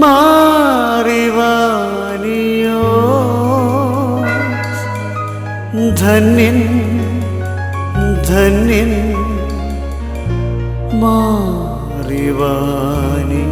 മാറിവാനിയോ? ധന്യൻ ധന്യൻ മാറിവാനിയോ?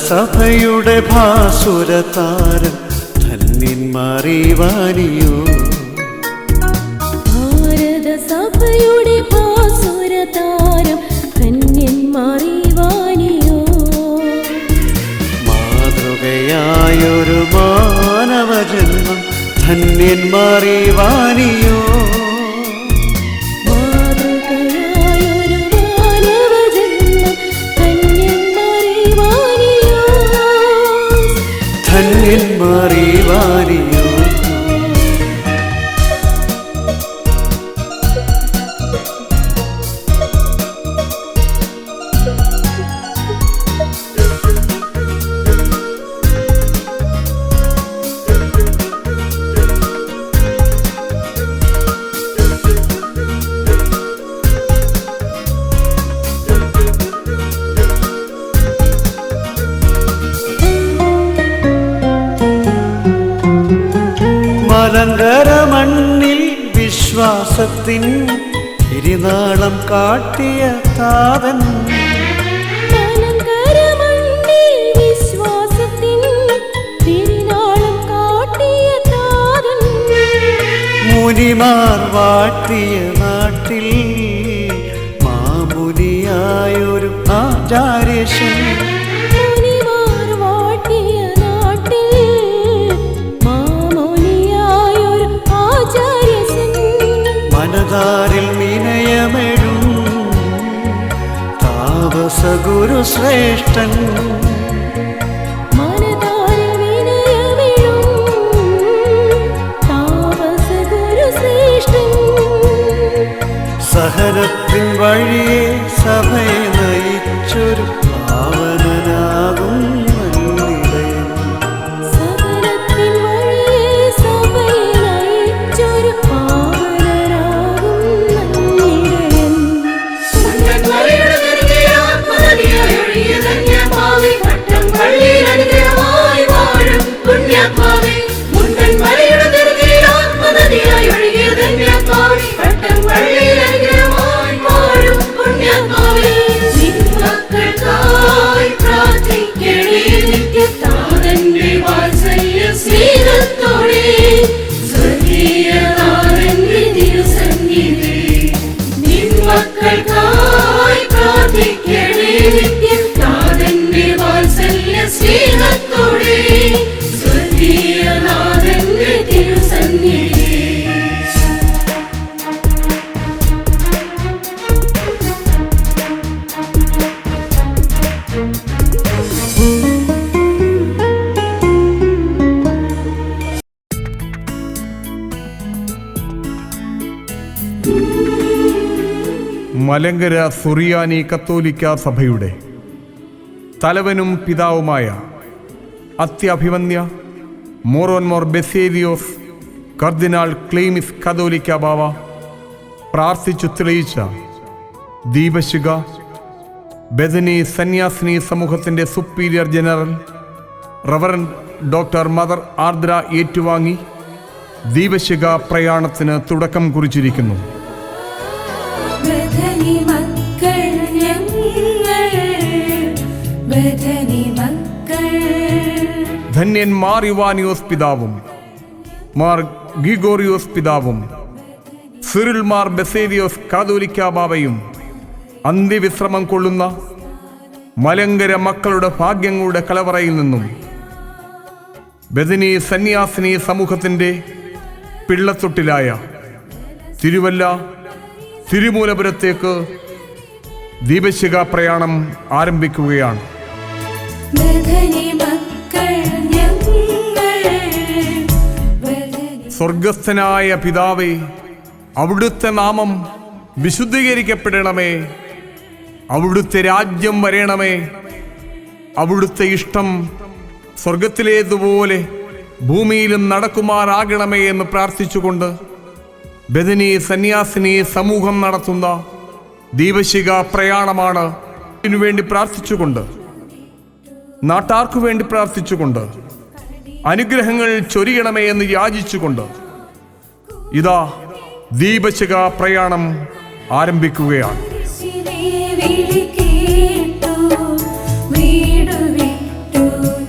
ഭാരതസഭയുടെ ഭാസുരതാരം ധന്യന്മാറിവാനിയോ ഭാരതസഭയുടെ ഭാസുരതാരം ധന്യന്മാറിവാനിയോ മാതൃകയായൊരു മാനവജന്മം ധന്യന്മാറിവാനിയോ മലങ്കര മണ്ണിൽ വിശ്വാസത്തിൻ തിരുനാളം കാട്ടിയ താതൻ. മലങ്കരമണ്ണിൽ വിശ്വാസത്തിൻ തിരുനാളം കാട്ടിയ താതൻ. മുനിമാർ വാട്ടിയ നാട്ടിൽ മാമുനിയായൊരു ആചാര്യശൻ. താപസ ഗുരു ശ്രേഷ്ഠൻ. മലങ്കര സുറിയാനി കത്തോലിക്ക സഭയുടെ തലവനും പിതാവുമായ അത്യഭിമന്യ മോറോൻമോർ ബെസേലിയോസ് കർദിനാൾ ക്ലെയിമിസ് കതോലിക്ക ബാവ പ്രാർത്ഥിച്ചു തെളിയിച്ച ദീപശിക ബദനി സന്യാസിനി സമൂഹത്തിന്റെ superior general reverend doctor mother Ardra ഏറ്റുവാങ്ങി ദീപശിക പ്രയാണത്തിന് തുടക്കം കുറിച്ചിരിക്കുന്നു. ധന്യൻ മാർ യുവാനിയോസ് പിതാവും മാർ ഗിഗോറിയോസ് പിതാവും സിറിൽ മാർ ബെസേലിയോസ് കാതോലിക്ക ബാബയും അന്ത്യവിശ്രമം കൊള്ളുന്ന മലങ്കര മക്കളുടെ ഭാഗ്യങ്ങളുടെ കലവറയിൽ നിന്നും ബദനി സന്യാസിനി സമൂഹത്തിന്റെ പിള്ളത്തൊട്ടിലായ തിരുവല്ല തിരുമൂലപുരത്തേക്ക് ദീപശിഖ പ്രയാണം ആരംഭിക്കുകയാണ്. സ്വർഗസ്ഥനായ പിതാവേ അവിടുത്തെ നാമം വിശുദ്ധീകരിക്കപ്പെടണമേ. അവിടുത്തെ രാജ്യം വരേണമേ. അവിടുത്തെ ഇഷ്ടം സ്വർഗത്തിലേതുപോലെ ഭൂമിയിലും നടക്കുമാറാകണമേ എന്ന് പ്രാർത്ഥിച്ചുകൊണ്ട് ബദനി സന്യാസിനി സമൂഹം നടത്തുന്ന ദീപശിക പ്രയാണമാണ്. ഇതിനുവേണ്ടി പ്രാർത്ഥിച്ചുകൊണ്ട് നാട്ടാർക്കു വേണ്ടി പ്രാർത്ഥിച്ചുകൊണ്ട് അനുഗ്രഹങ്ങൾ ചൊരിയണമേ എന്ന് യാചിച്ചുകൊണ്ട് ഇതാ ദീപശിക പ്രയാണം ആരംഭിക്കുകയാണ്. യേശുവേ വിളി കേട്ടു വീടു വിട്ടു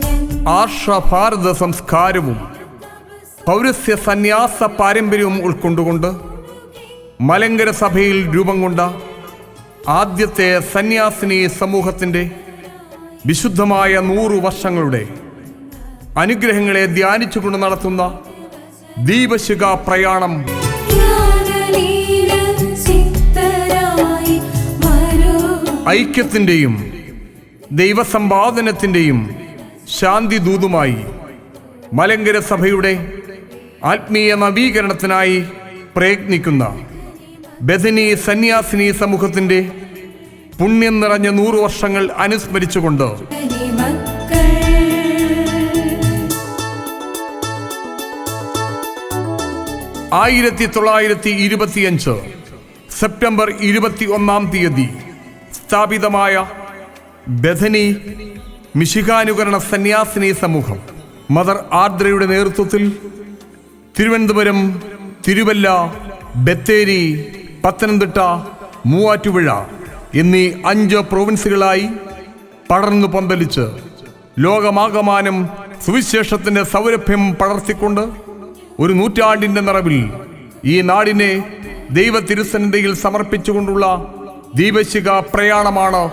ഞങ്ങൾ ആർഷ ഭാരത സംസ്കാരവും പൗരസ്യ സന്യാസ പാരമ്പര്യവും ഉൾക്കൊണ്ടുകൊണ്ട് മലങ്കര സഭയിൽ രൂപം കൊണ്ട ആദ്യത്തെ സന്യാസിനി സമൂഹത്തിന്റെ വിശുദ്ധമായ നൂറു വർഷങ്ങളുടെ അനുഗ്രഹങ്ങളെ ധ്യാനിച്ചുകൊണ്ട് നടത്തുന്ന ദീപശിഖ പ്രയാണം. ഐക്യത്തിന്റെയും ദൈവസമ്പാദനത്തിന്റെയും ശാന്തി ദൂതുമായി മലങ്കര സഭയുടെ ആത്മീയ നവീകരണത്തിനായി പ്രയത്നിക്കുന്ന ബഥനി സന്യാസിനി സമൂഹത്തിന്റെ പുണ്യം നിറഞ്ഞ നൂറു വർഷങ്ങൾ അനുസ്മരിച്ചുകൊണ്ട് ആയിരത്തി തൊള്ളായിരത്തി ഇരുപത്തിയഞ്ച് സെപ്റ്റംബർ ഇരുപത്തി ഒന്നാം തീയതി സ്ഥാപിതമായ ബഥനി മിശികാനുകരണ സന്യാസിനി സമൂഹം മദർ ആർദ്രയുടെ നേതൃത്വത്തിൽ തിരുവനന്തപുരം തിരുവല്ല ബത്തേരി പത്തനംതിട്ട മൂവാറ്റുപുഴ എന്നീ അഞ്ച് പ്രൊവിൻസുകളായി പടർന്നു പന്തലിച്ച് ലോകമാകമാനം സുവിശേഷത്തിന്റെ സൗരഭ്യം പടർത്തിക്കൊണ്ട് ഒരു നൂറ്റാണ്ടിന്റെ നിറവിൽ ഈ നാടിനെ ദൈവ തിരുസന്നിധിയിൽ സമർപ്പിച്ചുകൊണ്ടുള്ള ദീപശിക പ്രയാണമാണ്.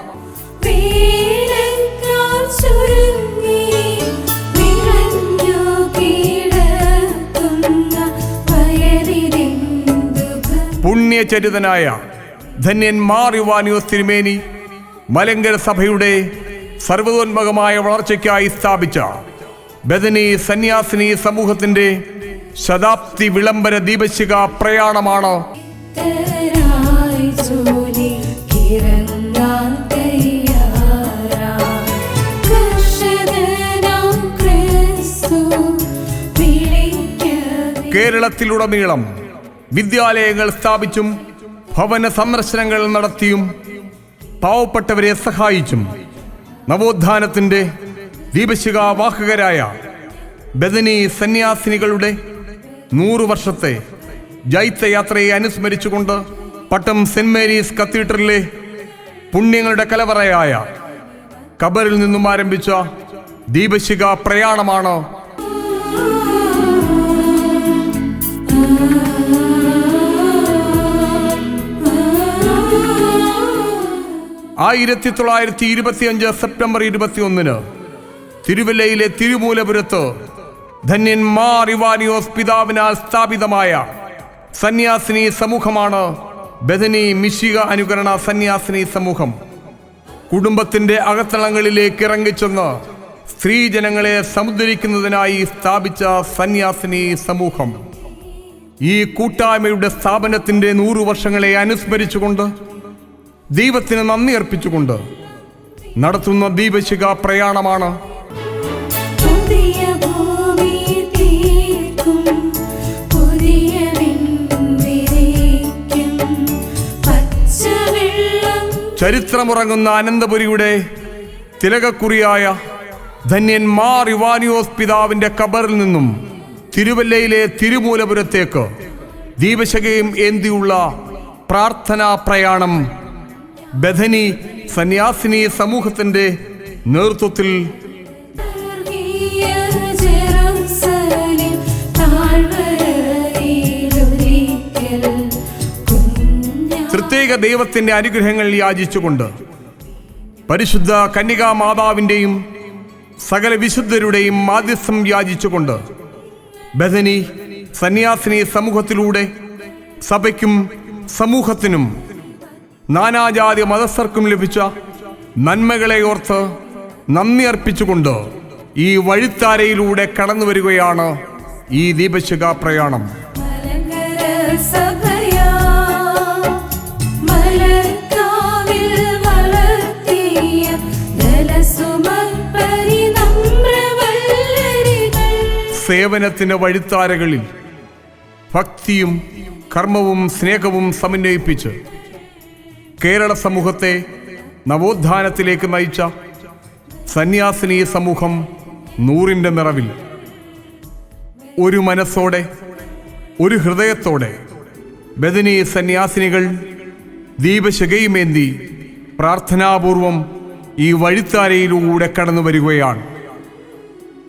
പുണ്യചരിതനായ ധന്യൻ മാർ യുവാനിയോസ് തിരുമേനി മലങ്കര സഭയുടെ സർവതോന്മകമായ വളർച്ചയ്ക്കായി സ്ഥാപിച്ച ബദനി സന്യാസിനി സമൂഹത്തിന്റെ ശതാബ്ദി വിളംബര ദീപശിക പ്രയാണമാണ്. കേരളത്തിലുടനീളം വിദ്യാലയങ്ങൾ സ്ഥാപിച്ചും ഭവന സന്ദർശനങ്ങൾ നടത്തിയും പാവപ്പെട്ടവരെ സഹായിച്ചും നവോത്ഥാനത്തിന്റെ ദീപശിക വാഹകരായ ബദനി സന്യാസിനികളുടെ നൂറു വർഷത്തെ ജൈത്യയാത്രയെ അനുസ്മരിച്ചുകൊണ്ട് പട്ടം സെന്റ് മേരീസ് കത്തീഡ്രലിലെ പുണ്യങ്ങളുടെ കലവറയായ കബറിൽ നിന്നും ആരംഭിച്ച ദീപശിഖ പ്രയാണമാണ് ആയിരത്തി തൊള്ളായിരത്തി ഇരുപത്തിയഞ്ച് സെപ്റ്റംബർ ഇരുപത്തിയൊന്നിന് തിരുവല്ലയിലെ തിരുമൂലപുരത്ത് ധന്യന്മാർ ഇവാനിയോസ് പിതാവിനാൽ സ്ഥാപിതമായ സന്യാസിനി സമൂഹമാണ് ബഥനി മിശിക അനുകരണ സന്യാസിനി സമൂഹം. കുടുംബത്തിന്റെ അകത്തളങ്ങളിലേക്ക് ഇറങ്ങിച്ചെന്ന് സ്ത്രീജനങ്ങളെ സമുദ്ധരിക്കുന്നതിനായി സ്ഥാപിച്ച സന്യാസിനി സമൂഹം. ഈ കൂട്ടായ്മയുടെ സ്ഥാപനത്തിന്റെ നൂറു വർഷങ്ങളെ അനുസ്മരിച്ചുകൊണ്ട് ദൈവത്തിന് നന്ദി അർപ്പിച്ചുകൊണ്ട് നടത്തുന്ന ദീപശിക പ്രയാണമാണ് ചരിത്രമുറങ്ങുന്ന അനന്തപുരിയുടെ തിലകക്കുറിയായ ധന്യന്മാർ ഇവാനിയോസ് പിതാവിന്റെ കബറിൽ നിന്നും തിരുവല്ലയിലെ തിരുമൂലപുരത്തേക്ക് ദീപശകയും ഏന്തിയുള്ള പ്രാർത്ഥനാ പ്രയാണം ബഥനി സന്യാസിനി സമൂഹത്തിന്റെ നേതൃത്വത്തിൽ ദൈവത്തിന്റെ അനുഗ്രഹങ്ങൾ യാചിച്ചുകൊണ്ട് പരിശുദ്ധ കന്യകാ മാതാവിന്റെയും സകല വിശുദ്ധരുടെയും മാധ്യസ്ഥം യാചിച്ചുകൊണ്ട് ബഥനി സന്യാസിനി സമൂഹത്തിലൂടെ സഭയ്ക്കും സമൂഹത്തിനും നാനാജാതി മതസ്ഥർക്കും ലഭിച്ച നന്മകളെ ഓർത്ത് നന്ദി അർപ്പിച്ചുകൊണ്ട് ഈ വഴിത്താരയിലൂടെ കടന്നു വരികയാണ് ഈ ദീപശിഖ പ്രയാണം. സേവനത്തിന്റെ വഴിത്താരകളിൽ ഭക്തിയും കർമ്മവും സ്നേഹവും സമന്വയിപ്പിച്ച് കേരള സമൂഹത്തെ നവോത്ഥാനത്തിലേക്ക് നയിച്ച സന്യാസിനി സമൂഹം നൂറിന്റെ നിറവിൽ ഒരു മനസ്സോടെ ഒരു ഹൃദയത്തോടെ ബദനി സന്യാസിനികൾ ദീപശികയുമേന്തി പ്രാർത്ഥനാപൂർവം ഈ വഴിത്താരയിലൂടെ കടന്നു വരികയാണ്